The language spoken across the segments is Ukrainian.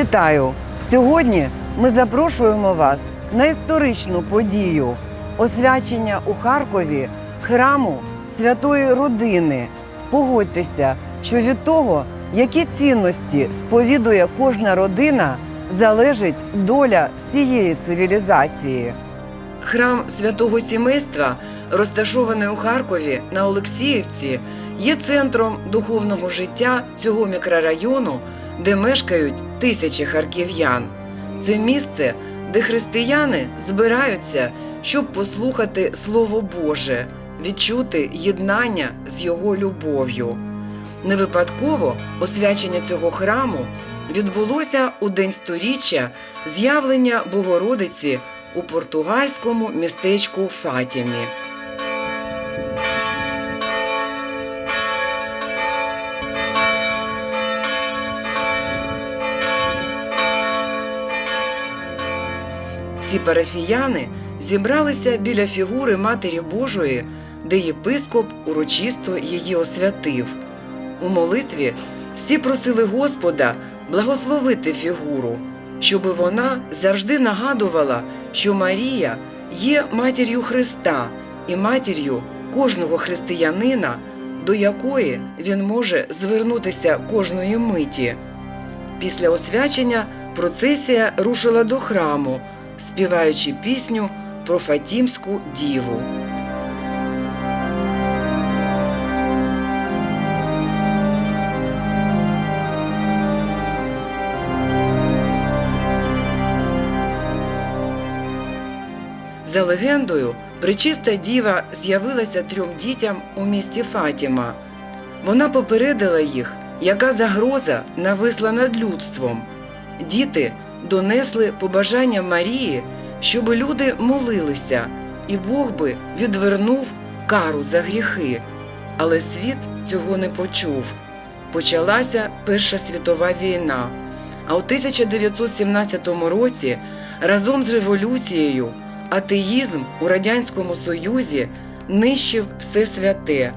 Вітаю! Сьогодні ми запрошуємо вас на історичну подію освячення у Харкові храму Святої Родини. Погодьтеся, що від того, які цінності сповідує кожна родина, залежить доля всієї цивілізації. Храм святого сімейства, розташований у Харкові на Олексіївці, є центром духовного життя цього мікрорайону, де мешкають тисячі харків'ян. Це місце, де християни збираються, щоб послухати Слово Боже, відчути єднання з його любов'ю. Не випадково освячення цього храму відбулося у день сторіччя з'явлення Богородиці у португальському містечку Фатімі. Всі парафіяни зібралися біля фігури Матері Божої, де єпископ урочисто її освятив. У молитві всі просили Господа благословити фігуру, щоб вона завжди нагадувала, що Марія є матір'ю Христа і матір'ю кожного християнина, до якої він може звернутися кожної миті. Після освячення процесія рушила до храму, співаючи пісню про Фатімську діву. За легендою, пречиста діва з'явилася трьом дітям у місті Фатіма. Вона попередила їх, яка загроза нависла над людством. Діти донесли побажання Марії, щоб люди молилися, і Бог би відвернув кару за гріхи. Але світ цього не почув. Почалася Перша світова війна. А у 1917 році разом з революцією атеїзм у Радянському Союзі нищив все святе,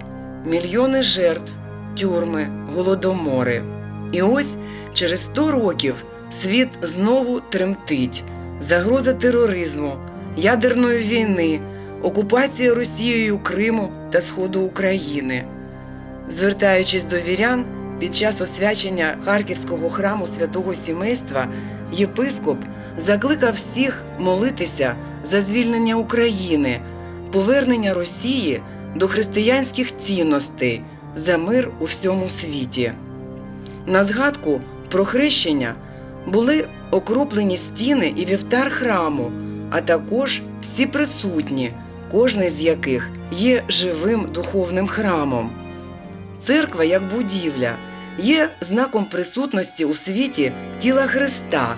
мільйони жертв, тюрми, голодомори. І ось через 100 років світ знову тремтить. Загроза тероризму, ядерної війни, окупація Росією Криму та Сходу України. Звертаючись до вірян, під час освячення Харківського храму святого сімейства єпископ закликав всіх молитися за звільнення України, повернення Росії до християнських цінностей, за мир у всьому світі. На згадку про хрещення були окроплені стіни і вівтар храму, а також всі присутні, кожний з яких є живим духовним храмом. Церква як будівля є знаком присутності у світі тіла Христа.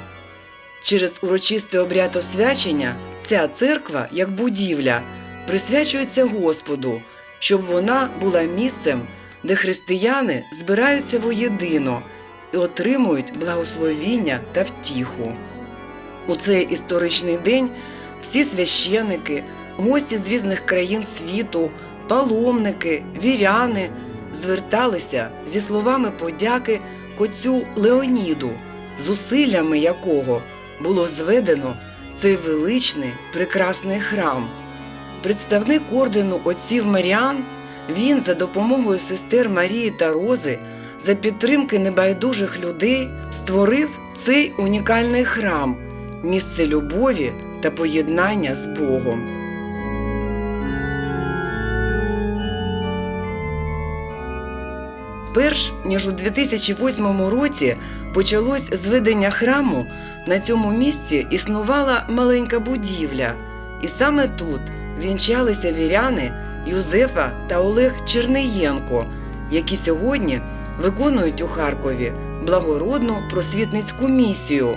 Через урочистий обряд освячення ця церква як будівля присвячується Господу, щоб вона була місцем, де християни збираються воєдино і отримують благословіння та втіху. У цей історичний день всі священики, гості з різних країн світу, паломники, віряни зверталися зі словами подяки котцю Леоніду, зусиллями якого було зведено цей величний прекрасний храм. Представник ордену отців Маріан, він за допомогою сестер Марії та Рози, за підтримки небайдужих людей створив цей унікальний храм, місце любові та поєднання з Богом. Перш ніж у 2008 році почалось зведення храму, на цьому місці існувала маленька будівля, і саме тут вінчалися віряни Юзефа та Олег Чернеєнко, які сьогодні виконують у Харкові благородну просвітницьку місію.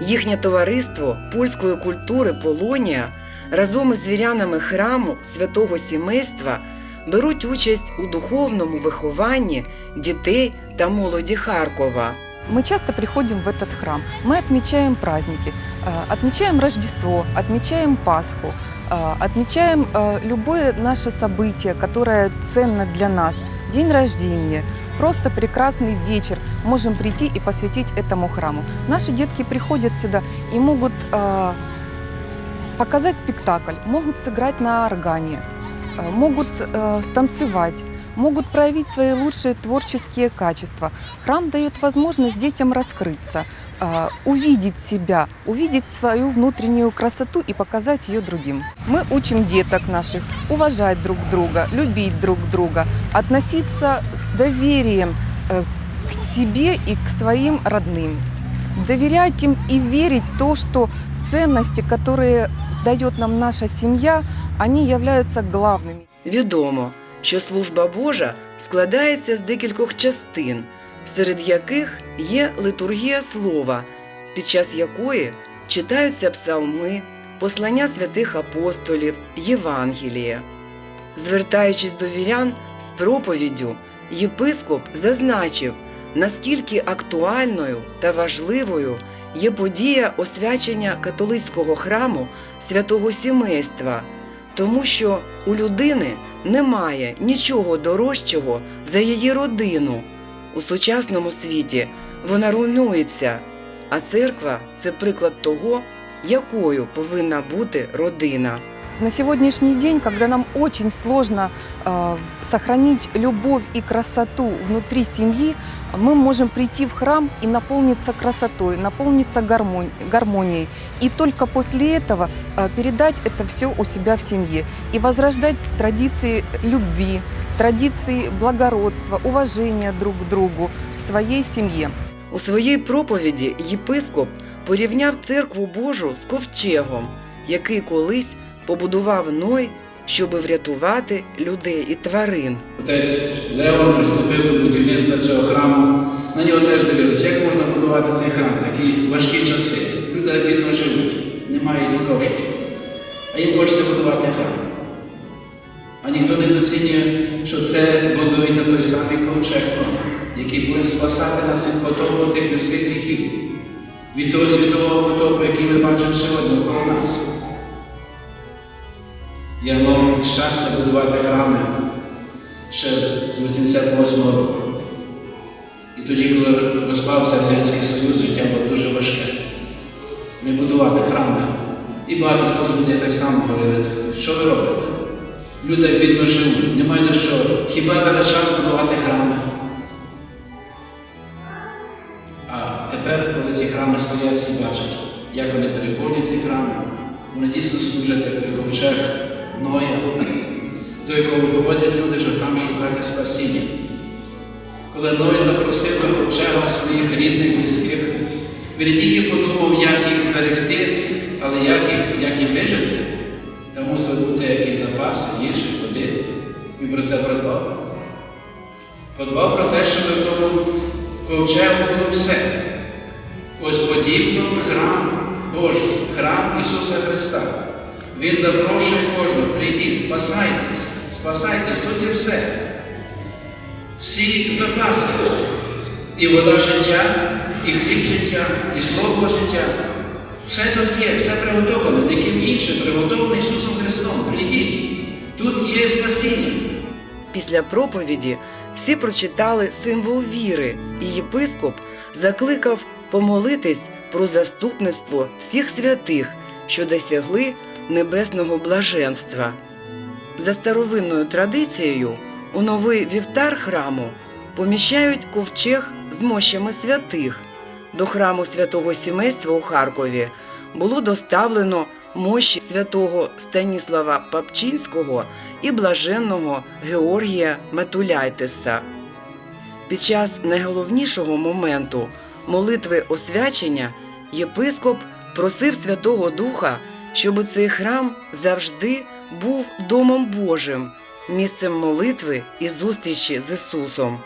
Їхнє товариство польської культури Полонія разом із вірянами храму святого сімейства беруть участь у духовному вихованні дітей та молоді Харкова. Мы часто приходим в этот храм, мы отмечаем праздники, э, отмечаем Рождество, отмечаем Пасху, э, отмечаем э, любое наше событие, которое ценно для нас, день рождения, просто прекрасный вечер, можем прийти и посвятить этому храму. Наши детки приходят сюда и могут э, показать спектакль, могут сыграть на органе, э, могут э, станцевать, могут проявить свои лучшие творческие качества. Храм дает возможность детям раскрыться, увидеть себя, увидеть свою внутреннюю красоту и показать ее другим. Мы учим деток наших уважать друг друга, любить друг друга, относиться с доверием э, к себе и к своим родным. Доверять им и верить в то, что ценности, которые дает нам наша семья, они являются главными. Відомо, що служба Божа складається з декількох частин, серед яких є литургія слова, під час якої читаються псалми, послання святих апостолів, Євангеліє. Звертаючись до вірян з проповіддю, єпископ зазначив, наскільки актуальною та важливою є подія освячення католицького храму святого сімейства, тому що у людини немає нічого дорожчого за її родину. У сучасному світі вона руйнується, а церква це приклад того, якою повинна бути родина. На сегодняшний день, когда нам очень сложно э, сохранить любовь и красоту внутри семьи, мы можем прийти в храм и наполниться красотой, наполниться гармон- гармонией. И только после этого э, передать это все у себя в семье и возрождать традиции любви, традиции благородства, уважения друг к другу в своей семье. У своїй проповіді єпископ порівняв церкву Божу з ковчегом, який колись побудував Ной, щоби врятувати людей і тварин. Отець Леон приступив до будівництва цього храму. На нього теж дивилися, як можна будувати цей храм такі важкі часи. Люди бідно живуть, немає ні коштів. А їм хочеться будувати храм. А ніхто не доцінює, що це будується той самий ковчег, який повинен спасати нас від потопу тих людських гріхів, від того світового потопу, який ми бачимо сьогодні коло нас. Я мав щастя будувати храми ще з 88 року. І тоді, коли розпався Радянський Союз, життя було дуже важке. Не будувати храми. І багато хто з людей так само говорили, що ви робите? Люди бідно живуть, немає за що. Хіба зараз час будувати храми? А тепер, коли ці храми стоять, всі бачать, як вони переповнюють ці храми, вони дійсно служать як той ковчег Ноя, до якого виходять люди, щоб там шукати спасіння. Коли Ной запросив до ковчега своїх рідних, близьких, він тільки подумав, як їх зберегти, але як їх, як їм вижити. Мусили бути якісь запаси, їжі, води. Він про це подбав. Подбав про те, щоб в тому ковчегу було все. Ось подібно храм Божий, храм Ісуса Христа. Він запрошує кожного, прийдіть, спасайтесь, спасайтесь, тут є все. Всі запаси. І вода життя, і хліб життя, і слово життя. Все тут є, все приготовлене, яким іншим, приготовлене Ісусом Христом. Прийдіть, тут є спасіння. Після проповіді всі прочитали символ віри, і єпископ закликав помолитись про заступництво всіх святих, що досягли небесного блаженства. За старовинною традицією, у новий вівтар храму поміщають ковчег з мощами святих. До храму святого сімейства у Харкові було доставлено мощі святого Станіслава Папчинського і блаженного Георгія Метуляйтеса. Під час найголовнішого моменту молитви освячення єпископ просив Святого Духа, щоб цей храм завжди був домом Божим, місцем молитви і зустрічі з Ісусом.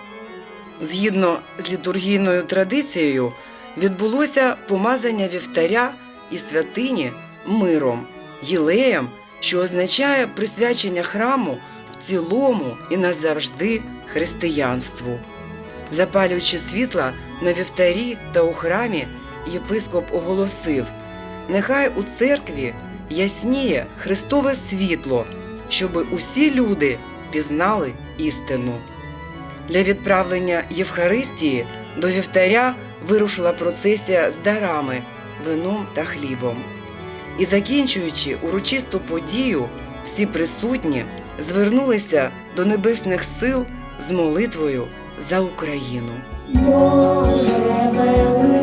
Згідно з літургійною традицією, відбулося помазання вівтаря і святині миром, єлеєм, що означає присвячення храму в цілому і назавжди християнству. Запалюючи світла на вівтарі та у храмі, єпископ оголосив: Нехай у церкві ясніє Христове світло, щоби усі люди пізнали істину. Для відправлення Євхаристії До вівтаря вирушила процесія з дарами, вином та хлібом. І закінчуючи урочисту подію, всі присутні звернулися до небесних сил з молитвою за Україну. Боже.